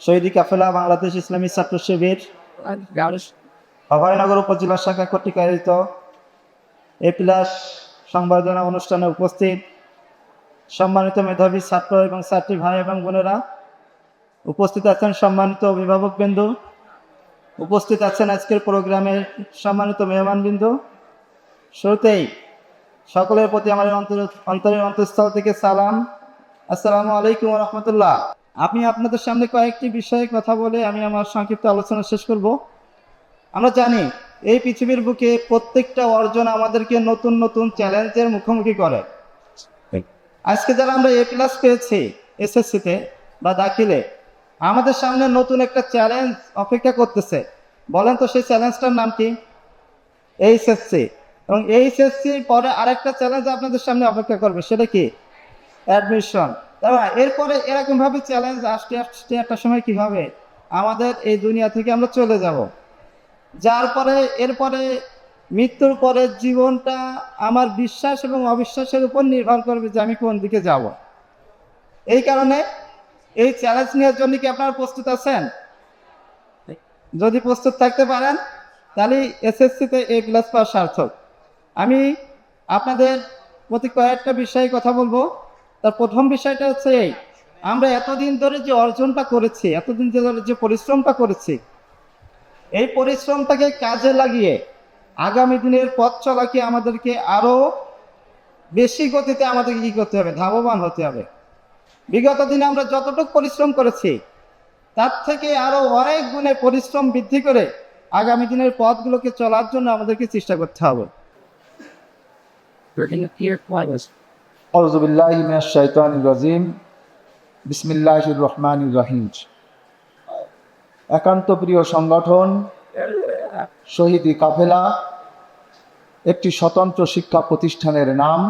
শহীদি কাফেলা বাংলাদেশ ইসলামী ছাত্র শিবির অভয়নগর উপজেলা শাখা কর্তৃক আয়োজিত এ প্লাস সংবর্ধনা অনুষ্ঠানে উপস্থিত সম্মানিত মেধাবী ছাত্র এবং ছাত্রী ভাই এবং বোনেরা উপস্থিত আছেন সম্মানিত অভিভাবক বিন্দু উপস্থিত আছেন আজকের প্রোগ্রামের সম্মানিত মেহমান বিন্দু। শুরুতেই সকলের প্রতি আমার অন্তর অন্তরের অন্তঃস্থল থেকে সালাম। আসসালামু আলাইকুম রহমতুল্লাহ। আমি আপনাদের সামনে কয়েকটি বিষয়ে কথা বলে আমি আমার সংক্ষিপ্ত আলোচনা শেষ করব। আমরা জানি এই পৃথিবীর বুকে প্রত্যেকটা অর্জন আমাদেরকে নতুন নতুন চ্যালেঞ্জের মুখোমুখি করে। আজকে যারা আমরা এ প্লাস পেয়েছি এসএসসিতে বা দাখিলে আমাদের সামনে নতুন একটা চ্যালেঞ্জ অপেক্ষা করতেছে। বলেন তো সেই চ্যালেঞ্জটার নাম কি? এইচএসসি এবং এইচএসসি পরে আরেকটা চ্যালেঞ্জ আপনাদের সামনে অপেক্ষা করবে সেটা কি? অ্যাডমিশন এরপরে এরকমভাবে চ্যালেঞ্জ আসতে আসতে একটা সময় কি হবে আমাদের এই দুনিয়া থেকে আমরা চলে যাব। যার পরে, এরপরে মৃত্যুর পরে জীবনটা আমার বিশ্বাস এবং অবিশ্বাসের উপর নির্ভর করবে যে আমি কোন দিকে যাব। এই কারণে এই চ্যালেঞ্জ নেওয়ার জন্য কি আপনারা প্রস্তুত আছেন? যদি প্রস্তুত থাকতে পারেন, তাহলে এসএসসিতে এ প্লাস পাওয়া সার্থক। আমি আপনাদের প্রতি কয়েকটা বিষয়ে কথা বলব। তার প্রথম বিষয়টা হচ্ছে এই, আমরা এতদিন ধরে যে অর্জনটা করেছি, এতদিন ধরে যে পরিশ্রমটা করেছি, এই পরিশ্রমটাকে কাজে লাগিয়ে আগামী দিনের পথ চলাকে আমাদেরকে আরও বেশি গতিতে আমাদেরকে কি করতে হবে? ধাবমান হতে হবে। বিগত দিনে আমরা যতটুকু পরিশ্রম করেছি, তার থেকে আরও অনেক গুণে পরিশ্রম বৃদ্ধি করে আগামী দিনের পথগুলোকে চলার জন্য আমাদেরকে চেষ্টা করতে হবে। রহমান একান্ত প্রিয় সংগঠন, শহীদি কাফেলা, একটি স্বতন্ত্র শিক্ষা প্রতিষ্ঠানের নাম,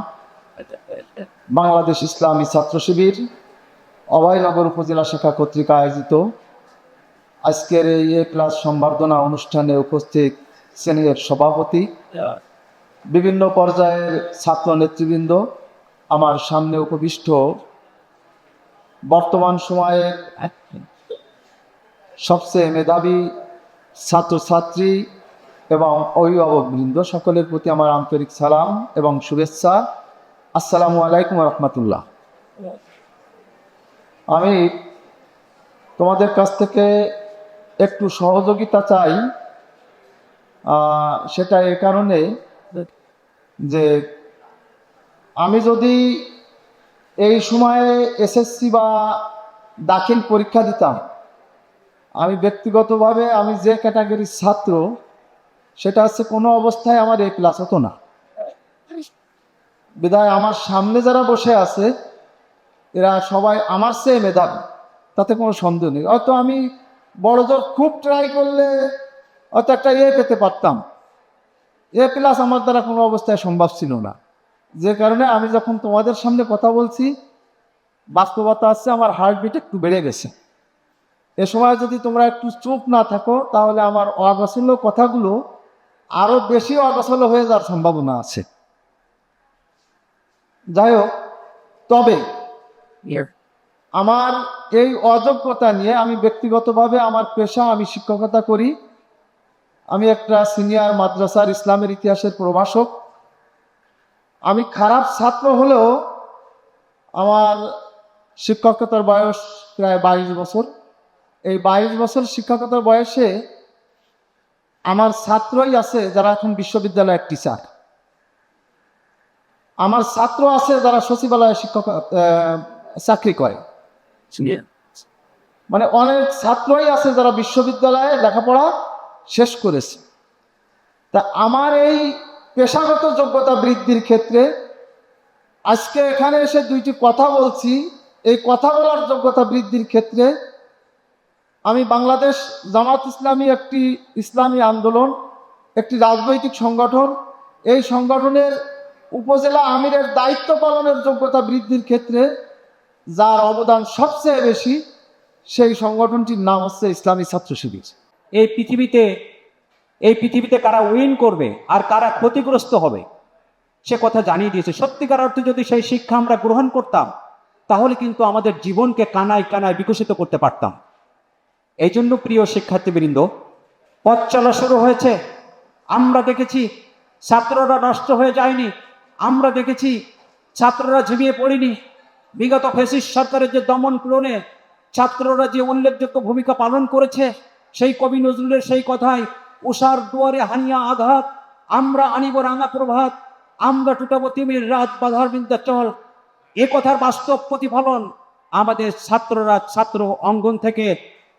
বাংলাদেশ ইসলামী ছাত্র শিবির, অভয়নগর উপজেলা শাখা কর্তৃক আয়োজিত। আজকের এই এ ক্লাস সম্বর্ধনা অনুষ্ঠানে উপস্থিত শ্রেণির সভাপতি, বিভিন্ন পর্যায়ের ছাত্র নেতৃবৃন্দ আমার সামনে উপবিষ্ট বর্তমান সময়ের সবচেয়ে মেধাবী ছাত্রছাত্রী এবং অভিভাবকবৃন্দ সকলের প্রতি আমার আন্তরিক সালাম এবং শুভেচ্ছা। আসসালামু আলাইকুম রহমতুল্লাহ। আমি তোমাদের কাছ থেকে একটু সহযোগিতা চাই। সেটা এ কারণে যে আমি যদি এই সময়ে এসএসসি বা দাখিল পরীক্ষা দিতাম, আমি ব্যক্তিগতভাবে আমি যে ক্যাটাগরির ছাত্র, সেটা হচ্ছে কোনো অবস্থায় আমার এ প্লাস হতো না। বিদায় আমার সামনে যারা বসে আছে, এরা সবাই আমার চেয়ে মেধাবী, তাতে কোনো সন্দেহ নেই। হয়তো আমি বড় জোর খুব ট্রাই করলে হয়তো একটা এ পেতে পারতাম। এ প্লাস আমার দ্বারা কোনো অবস্থায় সম্ভব ছিল না। যে কারণে আমি যখন তোমাদের সামনে কথা বলছি বাস্তবতা আছে আমার হার্টবিট একটু বেড়ে গেছে। এ সময় যদি তোমরা একটু চুপ না থাকো তাহলে আমার অগোছল কথাগুলো আরও বেশি অগোছল হয়ে যাওয়ার সম্ভাবনা আছে। যাই হোক তবে আমার এই অযোগ্যতা নিয়ে আমি ব্যক্তিগতভাবে আমার পেশা আমি শিক্ষকতা করি। আমি একটা সিনিয়র মাদ্রাসার ইসলামের ইতিহাসের প্রভাষক। আমি খারাপ ছাত্র হলেও আমার শিক্ষকতার বয়স প্রায় বাইশ বছর। এই বাইশ বছর শিক্ষকতার বয়সে আমার ছাত্রই আছে যারা এখন বিশ্ববিদ্যালয়ের টিচার আমার ছাত্র আছে যারা সচিবালয়ে শিক্ষক চাকরি করে। মানে অনেক ছাত্রই আছে যারা বিশ্ববিদ্যালয়ে লেখাপড়া শেষ করেছে। তা আমার এই পেশাগত যোগ্যতা বৃদ্ধির ক্ষেত্রে আজকে এখানে এসে দুইটি কথা বলছি। এই কথা বলার যোগ্যতা বৃদ্ধির ক্ষেত্রে আমি বাংলাদেশ জামাত ইসলামী একটি ইসলামী আন্দোলন, একটি রাজনৈতিক সংগঠন। এই সংগঠনের উপজেলা আমিরের দায়িত্ব পালনের যোগ্যতা বৃদ্ধির ক্ষেত্রে যার অবদান সবচেয়ে বেশি সেই সংগঠনটির নাম হচ্ছে ইসলামী ছাত্র শিবির। এই পৃথিবীতে এই পৃথিবীতে কারা উইন করবে আর কারা ক্ষতিগ্রস্ত হবে, সে কথা জানিয়ে দিয়েছে। সত্যিকার অর্থে যদি সেই শিক্ষা আমরা গ্রহণ করতাম, তাহলে কিন্তু আমাদের জীবনকে কানায় কানায় বিকশিত করতে পারতাম। এই জন্য প্রিয় শিক্ষার্থীবৃন্দ, পথ চলা শুরু হয়েছে। আমরা দেখেছি ছাত্ররা নষ্ট হয়ে যায়নি। আমরা দেখেছি ছাত্ররা ঝিমিয়ে পড়েনি। বিগত ফেসিস সরকারের যে দমন পূরণে ছাত্ররা যে উল্লেখযোগ্য ভূমিকা পালন করেছে, সেই কবি নজরুলের সেই কথায় উষার দুয়ারে হানিয়া আঘাত, আমরা আনিব রাঙা প্রভাত, আমরা টুটাবো তিমির রাত বাধার বিন্দাচল এ কথার বাস্তব প্রতিফলন আমাদের ছাত্ররা, ছাত্র অঙ্গন থেকে,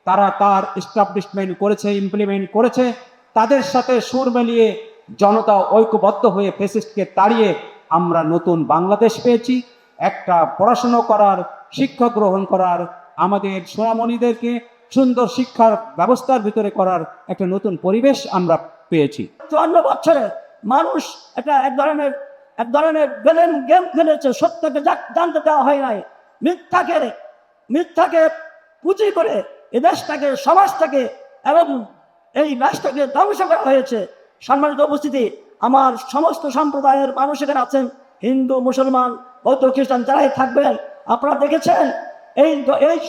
তারা তার এস্টাবলিশমেন্ট করেছে ইমপ্লিমেন্ট করেছে। তাদের সাথে সুর মিলিয়ে জনতা ঐক্যবদ্ধ হয়ে ফেসিস্টকে তাড়িয়ে আমরা নতুন বাংলাদেশ পেয়েছি। একটা পড়াশুনো করার, শিক্ষা গ্রহণ করার আমাদের সোনামণিদেরকে সুন্দর শিক্ষার ব্যবস্থার ভিতরে করার একটা নতুন পরিবেশ আমরা পেয়েছি। চুয়ান্ন বছরে মানুষ একটা এক ধরনের এক ধরনের গেলেন গেম খেলেছে, সত্যকে জানতে দেওয়া হয় নাই। মিথ্যাকে মিথ্যাকে পুঁজি করে এ দেশটাকে সমাজটাকে এবং এই দেশটাকে ধ্বংস করা হয়েছে। সম্মানিত উপস্থিতি, আমার সমস্ত সম্প্রদায়ের মানুষ এখানে আছেন, হিন্দু, মুসলমান, বৌদ্ধ, খ্রিস্টান, যারাই থাকবেন, আপনারা দেখেছেন, এই এই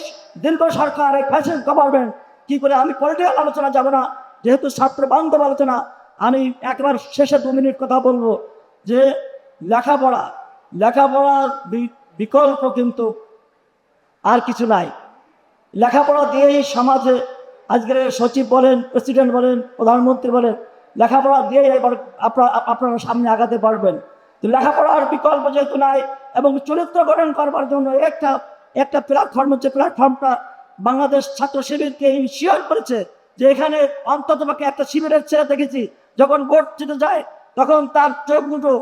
দীর্ঘ সরকার এই ফ্যাশন গভর্নমেন্ট কি করে আমি পলিটিক্যাল আলোচনা যাব না? যেহেতু ছাত্র বান্ধব আলোচনা, আমি একবার শেষে দু মিনিট কথা বলব যে লেখাপড়া, লেখাপড়ার বিকল্প কিন্তু আর কিছু নাই। লেখাপড়া দিয়েই সমাজে আজকের সচিব বলেন প্রেসিডেন্ট বলেন, প্রধানমন্ত্রী বলেন, লেখাপড়া দিয়েই এবার আপনারা আপনারা সামনে আগাতে পারবেন। তো লেখাপড়ার বিকল্প যেহেতু নাই এবং চরিত্র গঠন করবার জন্য একটা একটা প্ল্যাটফর্ম হচ্ছে প্ল্যাটফর্মটা বাংলাদেশ ছাত্র শিবিরকে ইনশিওর করেছে, যে এখানে অন্তত একটা শিবিরের ছেলে দেখেছি, যখন ভোট দিতে যায়, তখন তার চোখ দুটো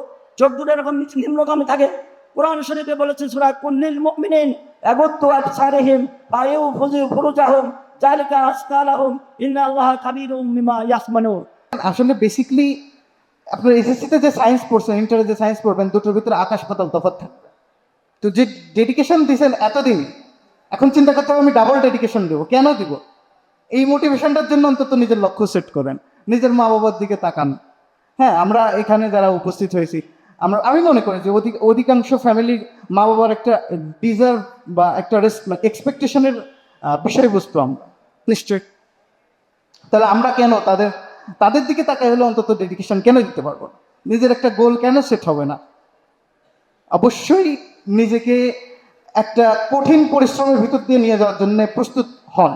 চোখ দুটো এরকম নিম্নগামী থাকে। কোরআন শরীফে বলেছে সুরা কুল্লিল মুমিনিন, এগত্তু আবসারিহিম বায়ু ফুজু ফুরুজাহুম জালিকা আসকালাহুম ইন্না আল্লাহ কাবীরুম মিমা ইয়াসমানুন। আসলে বেসিকলি আপনার এসএসসিতে যে সায়েন্স পড়ছেন ইন্টারে যে সায়েন্স পড়বেন, দুটোর ভিতরে আকাশ পাতাল তফাৎ থাকবে। তো যে ডেডিকেশন দিয়েছেন এতদিন, এখন চিন্তা করতে হবে আমি ডাবল ডেডিকেশন দেবো। কেন দিব? এই মোটিভেশনটার জন্য অন্তত নিজের লক্ষ্য সেট করেন। নিজের মা বাবার দিকে তাকান। হ্যাঁ আমরা এখানে যারা উপস্থিত হয়েছি, আমরা, আমি মনে করি যে অধিক, অধিকাংশ ফ্যামিলির মা বাবার একটা ডিজার্ভ বা একটা এক্সপেকটেশনের বিষয়বস্তু আমরা। নিশ্চয়ই। তাহলে আমরা কেন তাদের তাদের দিকে তাকাই হলে অন্তত ডেডিকেশন কেন দিতে পারব নিজের একটা গোল কেন সেট হবে না? অবশ্যই নিজেকে একটা কঠিন পরিশ্রমের ভিতর দিয়ে নিয়ে যাওয়ার জন্য প্রস্তুত হন।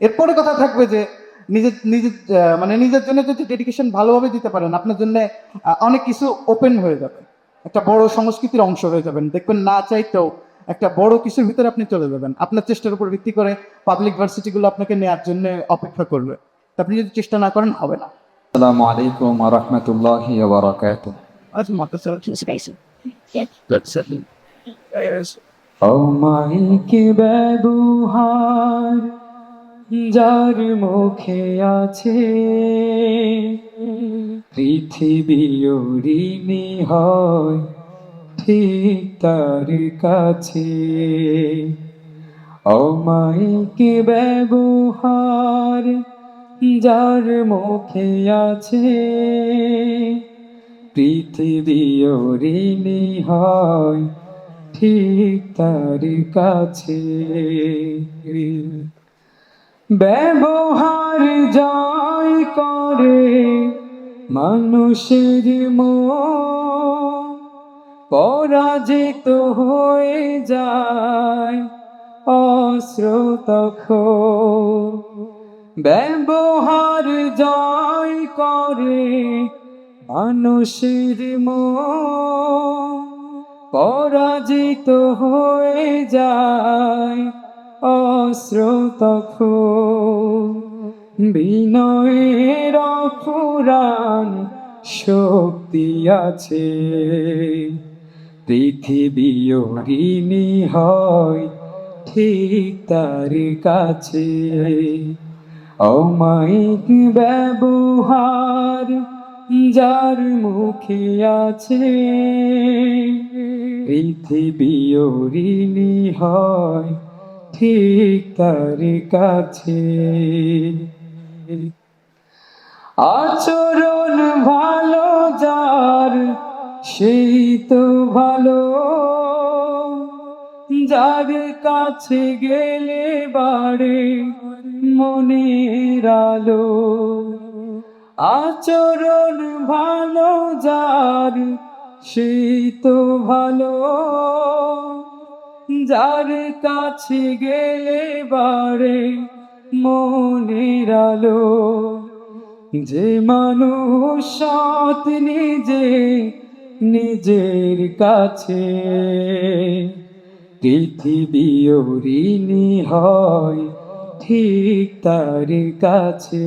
এরপরে কথা থাকবে যে নিজের নিজের মানে নিজের জন্য যদি ডেডিকেশন ভালোভাবে দিতে পারেন আপনার জন্য অনেক কিছু ওপেন হয়ে যাবে। একটা বড় সংস্কৃতির অংশ হয়ে যাবেন। দেখবেন না চাইতেও একটা বড় কিছুর ভিতরে আপনি চলে যাবেন। আপনার চেষ্টার উপর ভিত্তি করে পাবলিক ভার্সিটিগুলো আপনাকে নেওয়ার জন্য অপেক্ষা করবে। আপনি যদি চেষ্টা না করেন হবে না। আসসালামু আলাইকুম ওয়া রাহমাতুল্লাহি ওয়া বারাকাতুহু। অমাইকে ব্যবহার যার মুখে আছে পৃথিবী হয় ঠিক তার কাছে। অমাইকে ব্যবহার যার মুখে আছে পৃথিবী ঋণী হয় ঠিক তার কাছে। ব্যবহার জয় করে মানুষের মন, পরাজিত হয়ে যায় অশ্রুতখ ব্যবহার জয় করে মানুষের মন পরাজিত হয়ে যায় অশ্রুতখ বিনয়ের পুরাণ শক্তি আছে। পৃথিবী হয় ঠিক তার কাছে। অমায়িক ব্যবহার যার মুখে আছে পৃথিবী হয়, ঠিক তার কাছে। আচরণ ভালো যার, সেই তো ভালো। যার কাছে গেলে বাড়ে মনের আলো। আচরণ ভালো, যার সেই তো ভালো, যার কাছে গেলে বাড়ে মনের আলো। যে মানুষ সৎ নিজে নিজের কাছে, পৃথিবী ঋণী হয় ঠিক তার কাছে।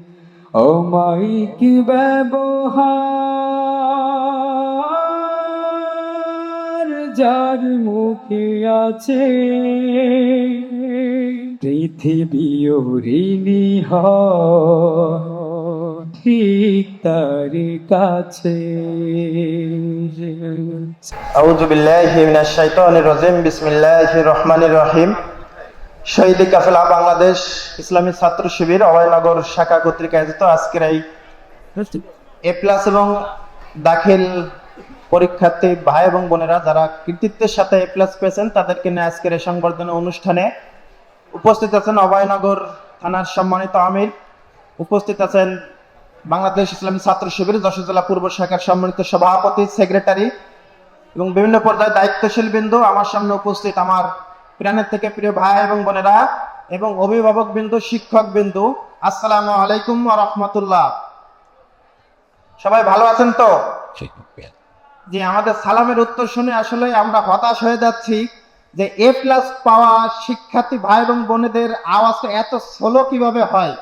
অমায়িক ব্যবহার যার মুখে আছে পৃথিবী ঋণী ঠিক তার মিনাশ শাইতানির রাজিম, বিসমিল্লাহির রহমানির রহিম। শহীদ কাফেলা বাংলাদেশ ইসলামী ছাত্র শিবির অভয়নগর শাখা কর্তৃক আয়োজিত আজকের এই এ প্লাস এবং দাখিল পরীক্ষার্থী ভাই এবং বোনেরা যারা কৃতিত্বের সাথে এ প্লাস পেয়েছেন, তাদেরকে নিয়ে আজকের এই সংবর্ধনা অনুষ্ঠানে উপস্থিত আছেন অভয়নগর থানার সম্মানিত আমির। উপস্থিত আছেন বাংলাদেশ ইসলামী ছাত্র শিবির যশোর জেলা পূর্ব শাখার সম্মানিত সভাপতি, সেক্রেটারি এবং বিভিন্ন পর্যায়ে দায়িত্বশীল বিন্দু। আমার সামনে উপস্থিত আমার প্রাণের থেকে প্রিয় ভাই এবং বোনেরা এবং অভিভাবক বিন্দু শিক্ষক বিন্দু আসসালামু আলাইকুম রহমতুল্লাহ। সবাই ভালো আছেন তো? যে আমাদের সালামের উত্তর শুনে আসলে আমরা হতাশ হয়ে যাচ্ছি যে এ প্লাস পাওয়া শিক্ষার্থী ভাই এবং বোনেদের আওয়াজটা এত স্লো কীভাবে হয়?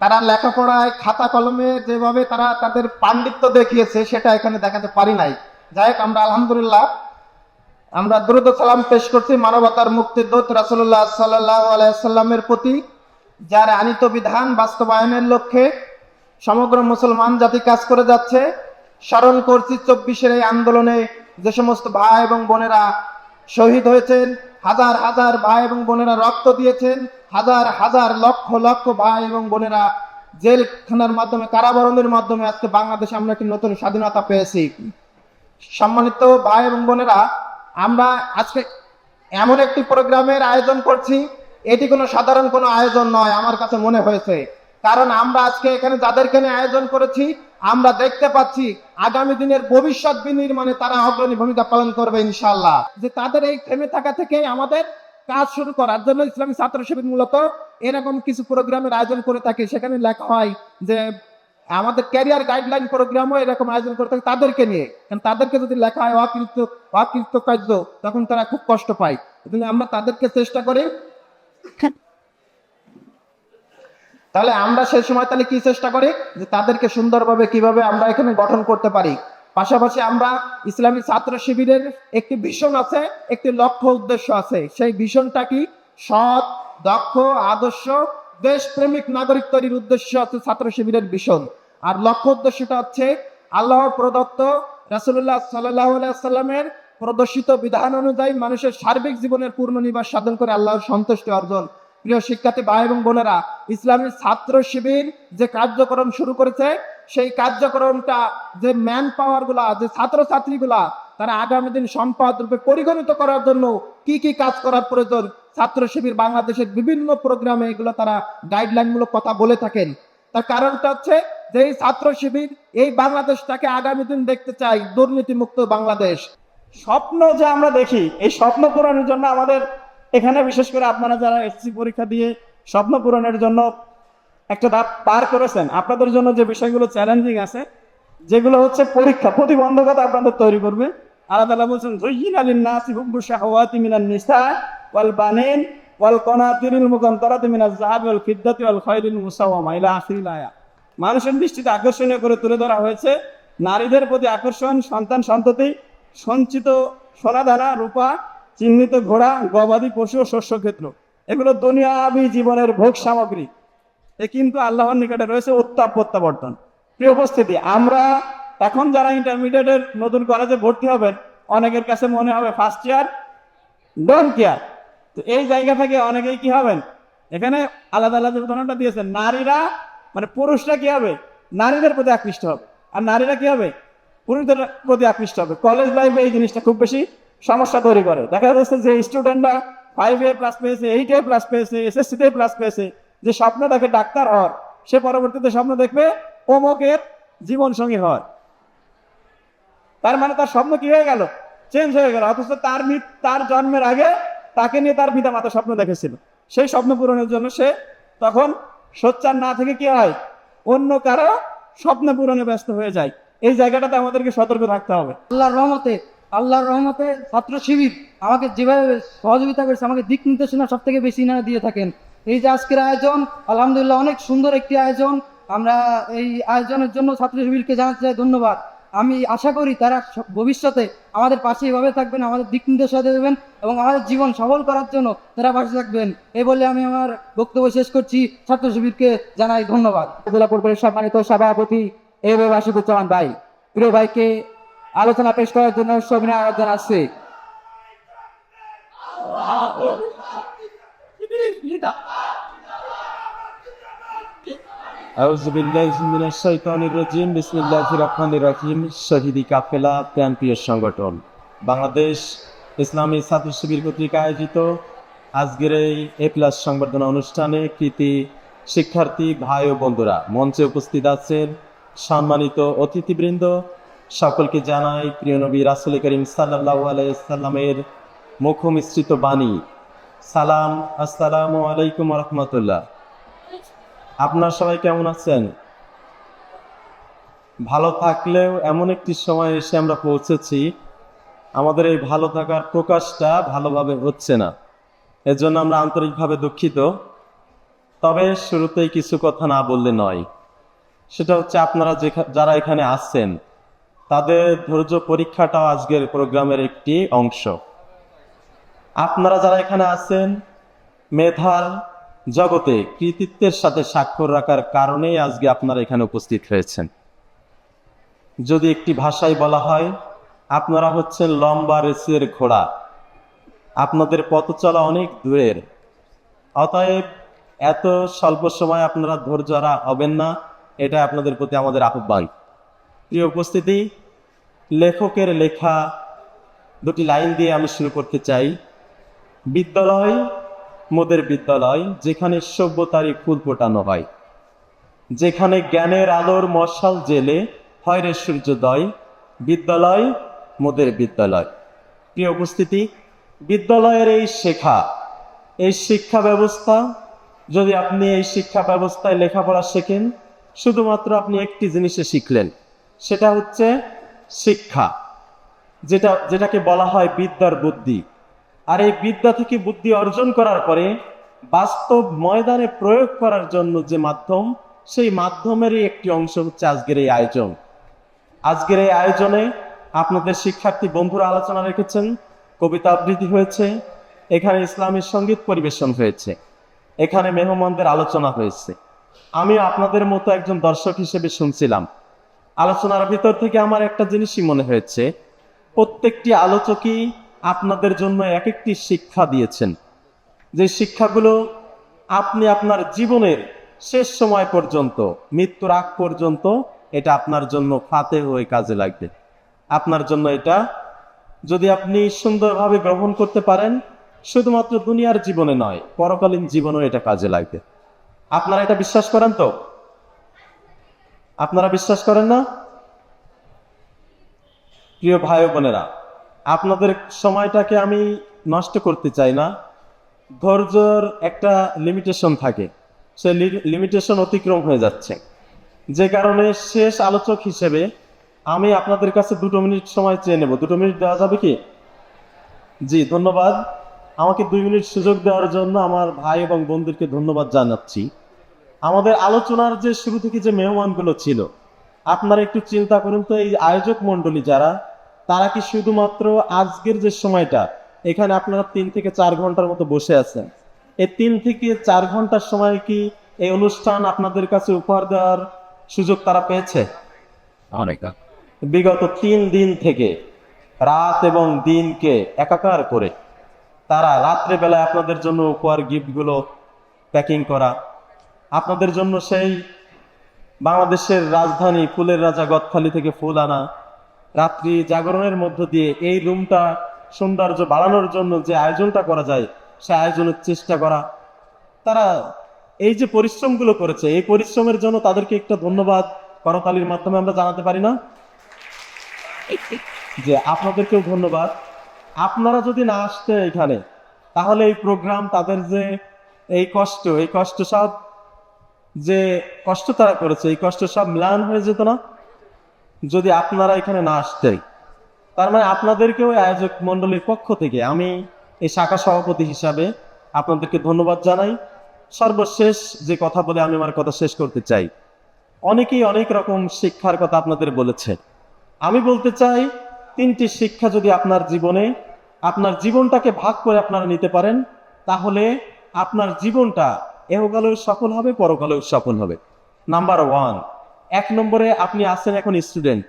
তারা লেখাপড়ায় খাতা কলমে যেভাবে তারা তাদের পাণ্ডিত্য দেখিয়েছে সেটা এখানে দেখাতে পারি নাই। যাই হোক আমরা আলহামদুলিল্লাহ আমরা দ্রুত সালাম পেশ করছি মানবতার মুক্তিদূত রাসুল্লাহ সাল্লাহ প্রতি, যার আনিত বিধান বাস্তবায়নের লক্ষ্যে সমগ্র মুসলমান জাতি কাজ করে যাচ্ছে। স্মরণ করছি চব্বিশের এই আন্দোলনে যে সমস্ত ভাই এবং বোনেরা শহীদ হয়েছেন, হাজার হাজার ভাই এবং বোনেরা রক্ত দিয়েছেন, হাজার হাজার লক্ষ লক্ষ ভাই এবং বোনেরা জেলখানার মাধ্যমে, কারাবরণের মাধ্যমে আজকে বাংলাদেশে আমরা একটি নতুন স্বাধীনতা পেয়েছি। সম্মানিত ভাই এবং বোনেরা আমরা আজকে এমন একটি প্রোগ্রামের আয়োজন করছি। এটি কোনো সাধারণ কোনো আয়োজন নয়, আমার কাছে মনে হয়েছে। কারণ আমরা আজকে এখানে যাদেরকে নিয়ে আয়োজন করেছি, আমরা দেখতে পাচ্ছি আগামী দিনের ভবিষ্যৎ বিনির্মাণে তারা অগ্রণী ভূমিকা পালন করবে ইনশাল্লাহ যে তাদের এই থেমে থাকা থেকে আমাদের কাজ শুরু করার জন্য ইসলামী ছাত্র শিবির মূলত এরকম কিছু প্রোগ্রামের আয়োজন করে থাকে। সেখানে লেখা হয় যে আমাদের ক্যারিয়ার গাইডলাইন প্রোগ্রামও এরকম আয়োজন করে থাকে তাদেরকে নিয়ে। কারণ তাদেরকে যদি লেখা হয় অকৃত অকৃত কার্য, তখন তারা খুব কষ্ট পায়। এজন্য আমরা তাদেরকে চেষ্টা করি। তাহলে আমরা সেই সময় তাহলে কি চেষ্টা করি? যে তাদেরকে সুন্দরভাবে কীভাবে আমরা এখানে গঠন করতে পারি। পাশাপাশি আমরা ইসলামী ছাত্র শিবিরের একটি ভীষণ আছে, একটি লক্ষ্য উদ্দেশ্য আছে। সেই ভীষণটা কি? সৎ, দক্ষ, আদর্শ, দেশপ্রেমিক নাগরিক তৈরির উদ্দেশ্য আছে ছাত্র শিবিরের ভীষণ। আর লক্ষ্য উদ্দেশ্যটা হচ্ছে আল্লাহর প্রদত্ত রাসুল্লাহ সাল্লাহ প্রদর্শিত বিধান অনুযায়ী মানুষের সার্বিক জীবনের পূর্ণ নিবাস সাধন করে আল্লাহর সন্তুষ্টি অর্জন। প্রিয় শিক্ষার্থী, ভাই এবং বোনেরা ইসলামী ছাত্র শিবির যে কার্যক্রম শুরু করেছে, সেই কার্যক্রমটা যে ম্যান পাওয়ারগুলা যে ছাত্রছাত্রীগুলা, তারা আগামী দিন সম্পদ রূপে পরিগণিত করার জন্য কি কি কাজ করার প্রয়োজন, ছাত্র শিবির বাংলাদেশের বিভিন্ন প্রোগ্রামে এগুলো তারা গাইডলাইন মূলক কথা বলে থাকেন। তার কারণটা হচ্ছে যে এই ছাত্র শিবির এই বাংলাদেশটাকে আগামী দিন দেখতে চাই, দুর্নীতিমুক্ত বাংলাদেশ। স্বপ্ন যে আমরা দেখি, এই স্বপ্ন পূরণের জন্য আমাদের এখানে বিশেষ করে আপনারা যারা এসসি পরীক্ষা দিয়ে স্বপ্ন পূরণের জন্য একটা ধাপ পার করেছেন, আপনাদের জন্য যে বিষয়গুলো চ্যালেঞ্জিং আছে, যেগুলো হচ্ছে পরীক্ষা প্রতিবন্ধকতা আপনাদের তৈরি করবে। আল্লাহ বলছেন জয়িন আলীন নাসি শাহওয়াতি মিনান নিসা ওয়াল বানিন ওয়াল কনাতিরিল মানুষের দৃষ্টিতে আকর্ষণীয় করে তুলে ধরা হয়েছে নারীদের প্রতি আকর্ষণ, সন্তান সন্ততি, সঞ্চিত সোনাদানা রূপা, চিহ্নিত ঘোড়া, গবাদি পশু ও শস্য ক্ষেত্র। এগুলো দুনিয়াবি জীবনের ভোগ সামগ্রী। এ কিন্তু আল্লাহর নিকটে রয়েছে উত্তাপ প্রত্যাবর্তন। প্রিয় উপস্থিতি, আমরা এখন যারা ইন্টারমিডিয়েটের নতুন কলেজে ভর্তি হবেন, অনেকের কাছে মনে হবে ফার্স্ট ইয়ার ডোন্ট কেয়ার তো এই জায়গা থেকে অনেকেই কি হবেন? এখানে আলাদা আলাদা উদাহরণটা দিয়েছেন, নারীরা মানে পুরুষরা কি হবে? নারীদের প্রতি আকৃষ্ট হবে। আর নারীরা কি হবে? পুরুষদের প্রতি আকৃষ্ট হবে। কলেজ লাইফে এই জিনিসটা খুব বেশি সমস্যা তৈরি করে। দেখা যাচ্ছে যে স্টুডেন্টরা ফাইভ এ প্লাস পেয়েছে এইট এ প্লাস পেয়েছে এসএসসিতে প্লাস পেয়েছে, যে স্বপ্ন দেখে ডাক্তার হওয়ার, সে পরবর্তীতে স্বপ্ন দেখবে অমকের জীবন সঙ্গী হয় তার মানে তার স্বপ্ন কি হয়ে গেল? চেঞ্জ হয়ে গেল। অথচ তার তার জন্মের আগে তাকে নিয়ে তার পিতা মাতা স্বপ্ন দেখেছিল। সেই স্বপ্ন পূরণের জন্য সে তখন সোচ্চার না থেকে কি হয়? অন্য কারও স্বপ্ন পূরণে ব্যস্ত হয়ে যায়। এই জায়গাটাতে আমাদেরকে সতর্ক থাকতে হবে। আল্লাহর রহমতে আল্লাহর রহমতে ছাত্র শিবির আমাকে যেভাবে সহযোগিতা করেছে, আমাকে দিক নির্দেশনা সব থেকে বেশি না দিয়ে থাকেন। এই যে আজকের আয়োজন, আলহামদুলিল্লাহ অনেক সুন্দর একটি আয়োজন। আমরা এই আয়োজনের জন্য ছাত্র শিবিরকে জানাতে চাই, ধন্যবাদ। আমি আশা করি তারা ভবিষ্যতে আমাদের পাশে এভাবে থাকবেন, আমাদের দিক নির্দেশনা দেবেন এবং আমাদের জীবন সফল করার জন্য তারা পাশে থাকবেন। এই বলে আমি আমার বক্তব্য শেষ করছি। ছাত্র শিবিরকে জানাই ধন্যবাদ। জেলা পরিষদের সম্মানিত সভাপতি এভাবে এ বাসিকুজ্জামান ভাই। প্রিয় ভাইকে আলোচনা পেশ করার জন্য সবিনয় আয়োজন আসছে আউযু বিল্লাহি মিনাশ শাইতানির রাজিম, বিসমিল্লাহির রহমানির রহিম। শহীদি কাফেলা, প্রাণপ্রিয় সংগঠন। বাংলাদেশ ইসলামী ছাত্র শিবির কর্তৃক আয়োজিত আজকের এই এ প্লাস সংবর্ধনা অনুষ্ঠানে কৃতি শিক্ষার্থী, ভাই ও বন্ধুরা, মঞ্চে উপস্থিত আছেন সম্মানিত অতিথিবৃন্দ। সকলকে জানাই প্রিয় নবী রাসুল করিম সাল্লাহ আলাইসাল্লামের মুখ মিশ্রিত বাণী। সালাম, আসসালামু আলাইকুম রহমতুল্লাহ। আপনার সবাই কেমন আছেন? ভালো থাকলেও এমন একটি সময় এসে আমরা পৌঁছেছি। আমাদের এই ভালো থাকার প্রকাশটা ভালোভাবে হচ্ছে না। এর জন্য আমরা আন্তরিকভাবে দুঃখিত। তবে শুরুতেই কিছু কথা না বললে নয়। সেটা হচ্ছে আপনারা যারা এখানে আসছেন তাদের ধৈর্য পরীক্ষাটাও আজকের প্রোগ্রামের একটি অংশ। আপনারা যারা এখানে আছেন, মেধার জগতে কৃতিত্বের সাথে স্বাক্ষর রাখার কারণেই আজকে আপনারা এখানে উপস্থিত হয়েছেন। যদি একটি ভাষায় বলা হয়, আপনারা হচ্ছেন লম্বা রেসের ঘোড়া। আপনাদের পথ চলা অনেক দূরের। অতএব এত স্বল্প সময় আপনারা ধৈর্য হবেন না এটা আপনাদের প্রতি আমাদের আহ্বান। প্রিয় উপস্থিতি, লেখকের লেখা দুটি লাইন দিয়ে আমি শুরু করতে চাই। বিদ্যালয় মোদের বিদ্যালয়, যেখানে সভ্যতারই ফুল ফোটানো হয়। যেখানে জ্ঞানের আলোর মশাল জেলে হয় রে সূর্যোদয়, বিদ্যালয় মোদের বিদ্যালয়। প্রিয় উপস্থিতি, বিদ্যালয়ের এই শেখা, এই শিক্ষা ব্যবস্থা, যদি আপনি এই শিক্ষা ব্যবস্থায় লেখাপড়া শেখেন, শুধুমাত্র আপনি একটি জিনিসে শিখলেন, সেটা হচ্ছে শিক্ষা, যেটা, যেটাকে বলা হয় বিদ্যার বুদ্ধি। আর এই বিদ্যা থেকে বুদ্ধি অর্জন করার পরে বাস্তব ময়দানে প্রয়োগ করার জন্য যে মাধ্যম, সেই মাধ্যমেরই একটি অংশ হচ্ছে আজকের এই আয়োজন। আজকের এই আয়োজনে আপনাদের শিক্ষার্থী বন্ধুরা আলোচনা রেখেছেন, কবিতা আবৃত্তি হয়েছে, এখানে ইসলামী সংগীত পরিবেশন হয়েছে, এখানে মেহমানদের আলোচনা হয়েছে। আমি আপনাদের মতো একজন দর্শক হিসেবে শুনছিলাম। আলোচনার ভিতর থেকে আমার একটা জিনিসই মনে হয়েছে, প্রত্যেকটি আলোচকই আপনাদের জন্য এক একটি শিক্ষা দিয়েছেন। যে শিক্ষাগুলো আপনি আপনার জীবনের শেষ সময় পর্যন্ত, মৃত্যুর আগ পর্যন্ত, এটা আপনার জন্য ফাতে হয়ে কাজে লাগবে। আপনার জন্য এটা যদি আপনি সুন্দরভাবে গ্রহণ করতে পারেন, শুধুমাত্র দুনিয়ার জীবনে নয়, পরকালীন জীবনেও এটা কাজে লাগবে। আপনারা এটা বিশ্বাস করেন তো? আপনারা বিশ্বাস করেন না? প্রিয় ভাই বোনেরা আপনাদের সময়টাকে আমি নষ্ট করতে চাই না। ধৈর্যর একটা লিমিটেশন থাকে। সে লিমিটেশন অতিক্রম হয়ে যাচ্ছে। যে কারণে শেষ আলোচক হিসেবে আমি আপনাদের কাছে দুটো মিনিট সময় চেয়ে নেব। দুটো মিনিট দেওয়া যাবে কি? জি, ধন্যবাদ। আমাকে দুই মিনিট সুযোগ দেওয়ার জন্য আমার ভাই এবং বোনদেরকে ধন্যবাদ জানাচ্ছি। আমাদের আলোচনার যে শুরু থেকে যে মেহমানগুলো ছিল, আপনারা একটু চিন্তা করুন তো, এই আয়োজক মণ্ডলী যারা তারা কি শুধুমাত্র আজকের যে সময়টা এখানে আপনারা তিন থেকে চার ঘণ্টার মতো বসে আছেন এই তিন থেকে চার ঘণ্টার সময় কি এই অনুষ্ঠান আপনাদের কাছে উপহার দেওয়ার সুযোগ তারা পেয়েছে? বিগত তিন দিন থেকে রাত এবং দিনকে একাকার করে তারা রাত্রেবেলায় আপনাদের জন্য উপহার গিফটগুলো প্যাকিং করা আপনাদের জন্য সেই বাংলাদেশের রাজধানী ফুলের রাজা গদখালি থেকে ফুল আনা রাত্রি জাগরণের মধ্য দিয়ে এই রুমটা সৌন্দর্য বাড়ানোর জন্য যে আয়োজনটা করা যায়, সে আয়োজনের চেষ্টা করা। তারা এই যে পরিশ্রমগুলো করেছে, এই পরিশ্রমের জন্য তাদেরকে একটা ধন্যবাদ করতালির মাধ্যমে আমরা জানাতে পারি না? যে আপনাদেরকেও ধন্যবাদ। আপনারা যদি না আসতে এখানে, তাহলে এই প্রোগ্রাম তাদের যে এই কষ্ট এই কষ্ট সব যে কষ্ট তারা করেছে, এই কষ্ট সব ম্লান হয়ে যেত না? যদি আপনারা এখানে না আসতেন তার মানে আপনাদেরকেও আয়োজক মণ্ডলীর পক্ষ থেকে আমি এই শাখা সভাপতি হিসাবে আপনাদেরকে ধন্যবাদ জানাই। সর্বশেষ যে কথা বলে আমি আমার কথা শেষ করতে চাই। অনেকেই অনেক রকম শিক্ষার কথা আপনাদের বলেছে। আমি বলতে চাই, তিনটি শিক্ষা যদি আপনার জীবনে, আপনার জীবনটাকে ভাগ করে আপনারা নিতে পারেন, তাহলে আপনার জীবনটা এহকালেও সফল হবে, পরকালেও সফল হবে। নাম্বার ওয়ান এক নম্বরে আপনি আছেন এখন স্টুডেন্ট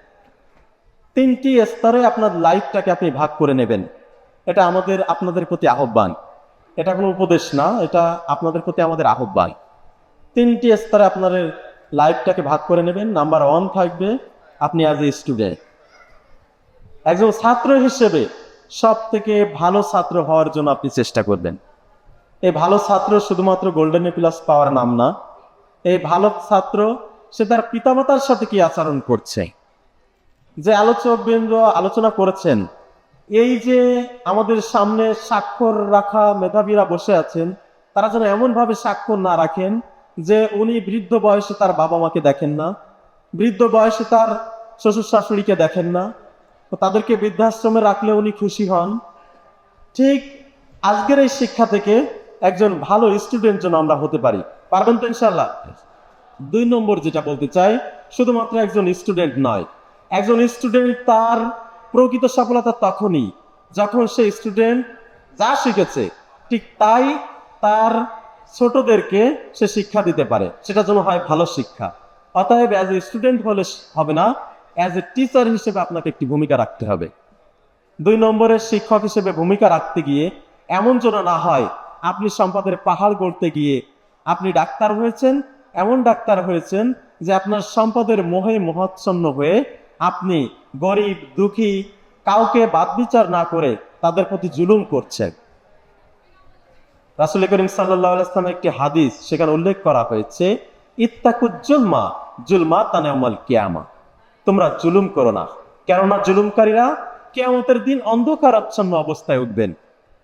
তিনটি স্তরে আপনার লাইফটাকে আপনি ভাগ করে নেবেন। এটা আমাদের, আপনাদের প্রতি আহ্বান। এটা কোনো উপদেশ না, এটা আপনাদের প্রতি আমাদের আহ্বান। তিনটি স্তরে আপনাদের লাইফটাকে ভাগ করে নেবেন। নাম্বার ওয়ান থাকবে, আপনি অ্যাজ এ স্টুডেন্ট একজন ছাত্র হিসেবে সব থেকে ভালো ছাত্র হওয়ার জন্য আপনি চেষ্টা করবেন। এই ভালো ছাত্র শুধুমাত্র গোল্ডেন প্লাস পাওয়ার নাম না। এই ভালো ছাত্র সে তার পিতামাতার সাথে কি আচরণ করছে? যে আলোচক বৃন্দ আলোচনা করেছেন, এই যে আমাদের সামনে স্বাক্ষর রাখা মেধাবীরা বসে আছেন, তারা যেন এমনভাবে স্বাক্ষর না রাখেন যে উনি বৃদ্ধ বয়সে তার বাবা মাকে দেখেন না, বৃদ্ধ বয়সে তার শ্বশুর শাশুড়িকে দেখেন না তাদেরকে বৃদ্ধাশ্রমে রাখলে উনি খুশি হন। ঠিক আজকের এই শিক্ষা থেকে একজন ভালো স্টুডেন্ট যেন আমরা হতে পারি। পারবেন তো ইনশাল্লাহ দুই নম্বর যেটা বলতে চাই, শুধুমাত্র একজন স্টুডেন্ট নয়। একজন স্টুডেন্ট তার প্রকৃত সফলতা তখনই যখন সে স্টুডেন্ট যা শিখেছে, ঠিক তাই তার ছোটদেরকে সে শিক্ষা দিতে পারে। সেটা যেন হয় ভালো শিক্ষা। অতএব অ্যাজ এ স্টুডেন্ট হলে হবে না অ্যাজ এ টিচার হিসেবে আপনাকে একটি ভূমিকা রাখতে হবে। দুই নম্বরের শিক্ষক হিসেবে ভূমিকা রাখতে গিয়ে এমন যেন না হয়, আপনি সম্পদের পাহাড় গড়তে গিয়ে আপনি ডাক্তার হয়েছেন এমন ডাক্তার হয়েছেন যে আপনার সম্পদের মোহে মহাচ্ছন্ন হয়ে আপনি গরিব, দুঃখী, কাউকে বাদ বিচার না করে তাদের প্রতি জুলুম করছেন। রাসুল করিম সাল্লাহ একটি হাদিস সেখানে উল্লেখ করা হয়েছে ইত্তাকুজ্জুলমা জুলমা তানেমাল কিয়ামা। তোমরা জুলুম করো না। কেননা জুলুমকারীরা কেয়ামতের দিন অন্ধকার আচ্ছন্ন অবস্থায় উঠবেন।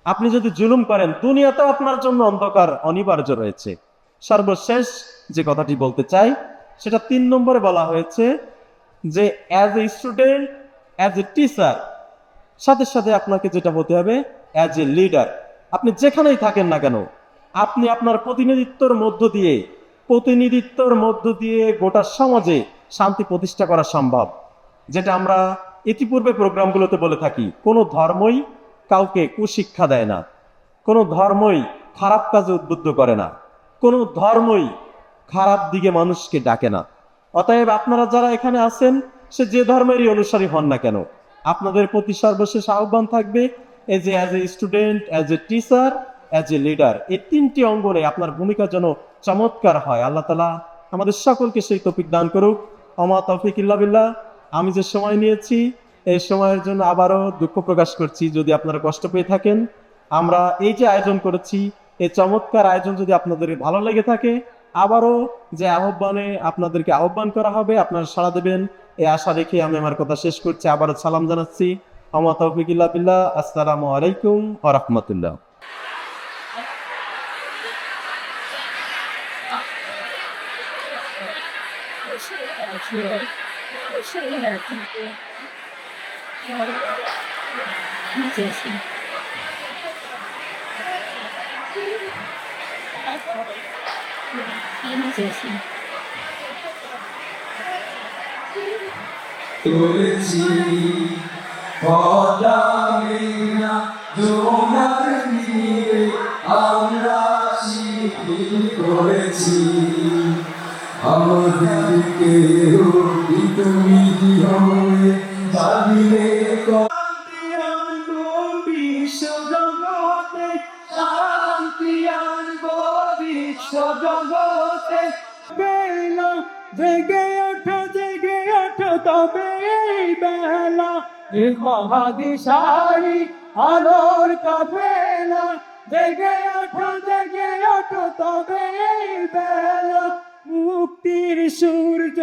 আপনি যদি জুলুম করেন, দুনিয়াতেও আপনার জন্য অন্ধকার অনিবার্য রয়েছে। সর্বশেষ যে কথাটি বলতে চাই, সেটা তিন নম্বরে বলা হয়েছে যে as a student as a teacher সাথে সাথে আপনাকে যেটা হতে হবে অ্যাজ এ লিডার আপনি যেখানেই থাকেন না কেন, আপনি আপনার প্রতিনিধিত্বর মধ্য দিয়ে, প্রতিনিধিত্বর মধ্য দিয়ে গোটা সমাজে শান্তি প্রতিষ্ঠা করা সম্ভব। যেটা আমরা ইতিপূর্বে প্রোগ্রামগুলোতে বলে থাকি, কোনো ধর্মই কাউকে কুশিক্ষা দেয় না, কোনো ধর্মই খারাপ কাজে উদ্বুদ্ধ করে না, কোনো ধর্মই খারাপ দিকে মানুষকে ডাকে না। অতএব আপনারা যারা এখানে আছেন, সে যে ধর্মেরই অনুসারী হন না কেন, আপনাদের প্রতি সর্বশেষ আহ্বান থাকবে as a as a student as a teacher as a leader এই তিনটি অঙ্গনে আপনার ভূমিকা যেন চমৎকার হয়। আল্লাহ তালা আমাদের সকলকে সেই তৌফিক দান করুক। আমা তৌফিক ইল্লা বিল্লাহ। আমি যে সময় নিয়েছি, এই সময়ের জন্য আবারও দুঃখ প্রকাশ করছি, যদি আপনারা কষ্ট পেয়ে থাকেন। আমরা এই যে আয়োজন করেছি, এই চমৎকার আয়োজন যদি আপনাদের ভালো লেগে থাকে আবারও যে আহ্বানে আপনাদেরকে আহ্বান করা হবে, আপনারা সাড়া দেবেন। এই আশা রেখে আমি আমার কথা শেষ করছি। আবারও সালাম জানাচ্ছি। আমা আসসালামু আলাইকুম ওয়া রাহমাতুল্লাহ। তুলছি হয়ে যাবিলে বিশ্বজগতে শান্তি আনব বিশ্বজগতে বেলা জেগে ওঠো জেগে ওঠো, তবে বেলা এ মহাদিশারি আলোর কাফেলা। জেগে ওঠো জেগে ওঠো, তবে বেলা মুক্তির সূর্য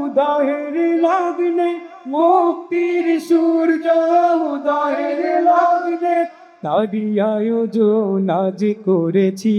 উদয়ের লগ্নে, মুক্তির সূর্য উদয়ের লগ্নে তারি আয়োজন আজ করেছি।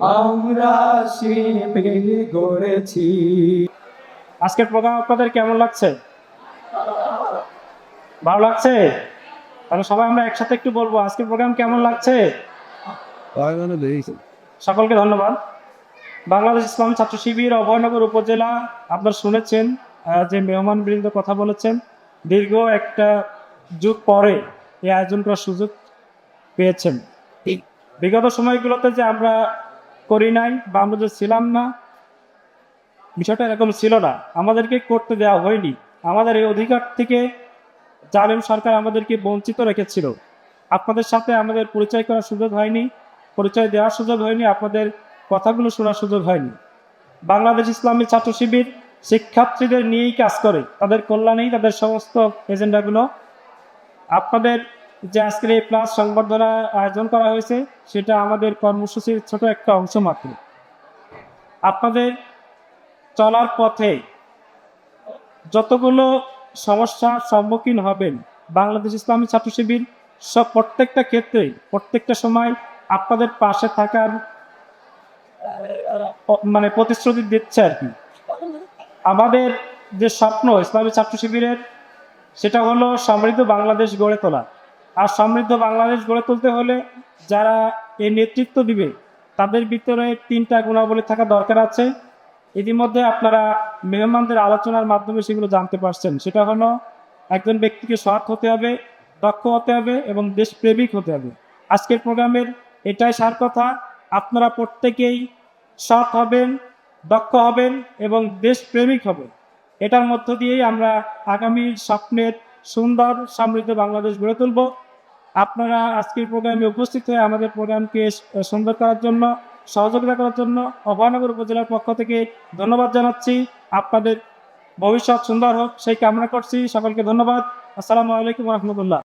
আমরা শিবির গড়েছি। আজকের প্রোগ্রাম আপনাদের কেমন লাগছে? ভালো লাগছে? তাহলে সবাই আমরা একসাথে একটু বলব আজকের প্রোগ্রাম কেমন লাগছে? সকলকে ধন্যবাদ। বাংলাদেশ ইসলাম ছাত্র শিবির অভয়নগর উপজেলা আপনারা শুনেছেন যে মেহমান বৃন্দ কথা বলেছেন। দীর্ঘ একটা যুগ পরে এই আয়োজন করার সুযোগ পেয়েছেন। বিগত সময়গুলোতে যে আমরা করি নাই বা আমরা যে ছিলাম না, বিষয়টা এরকম ছিল না। আমাদেরকে করতে দেওয়া হয়নি। আমাদের এই অধিকার থেকে জালেম সরকার আমাদেরকে বঞ্চিত রেখেছিল। আপনাদের সাথে আমাদের পরিচয় করার সুযোগ হয়নি, পরিচয় দেওয়ার সুযোগ হয়নি, আপনাদের কথাগুলো শোনার সুযোগ হয়নি। বাংলাদেশ ইসলামী ছাত্র শিবির শিক্ষার্থীদের নিয়েই কাজ করে। তাদের কল্যাণেই তাদের সমস্ত এজেন্ডাগুলো। আপনাদের যে আজকের এই প্লাস সংবর্ধনা আয়োজন করা হয়েছে, সেটা আমাদের কর্মসূচির ছোট একটা অংশ মাত্র। আপনাদের চলার পথে যতগুলো সমস্যার সম্মুখীন হবেন, বাংলাদেশ ইসলামী ছাত্র শিবির সব প্রত্যেকটা ক্ষেত্রে, প্রত্যেকটা সময় আপনাদের পাশে থাকার মানে প্রতিশ্রুতি দিচ্ছে আর কি। আমাদের যে স্বপ্ন ইসলামী ছাত্র শিবিরের সেটা হলো সমৃদ্ধ বাংলাদেশ গড়ে তোলা। আর সমৃদ্ধ বাংলাদেশ গড়ে তুলতে হলে যারা এই নেতৃত্ব দিবে, তাদের ভিতরে তিনটা গুণাবলী থাকা দরকার আছে। ইতিমধ্যে আপনারা মেহমানদের আলোচনার মাধ্যমে সেগুলো জানতে পারছেন। সেটা হলো, একজন ব্যক্তিকে সৎ হতে হবে, দক্ষ হতে হবে এবং দেশপ্রেমিক হতে হবে। আজকের প্রোগ্রামের এটাই সার কথা, আপনারা প্রত্যেকেই সৎ হবেন, দক্ষ হবেন এবং দেশপ্রেমিক হবেন। এটার মধ্য দিয়েই আমরা আগামী স্বপ্নের সুন্দর সমৃদ্ধ বাংলাদেশ গড়ে তুলব। আপনারা আজকের প্রোগ্রামে উপস্থিত হয়ে আমাদের প্রোগ্রামকে সুন্দর করার জন্য, সহযোগিতা করার জন্য অভয়নগর উপজেলার পক্ষ থেকে ধন্যবাদ জানাচ্ছি। আপনাদের ভবিষ্যৎ সুন্দর হোক, সেই কামনা করছি। সকলকে ধন্যবাদ। আসসালামু আলাইকুম রহমতুল্লাহ।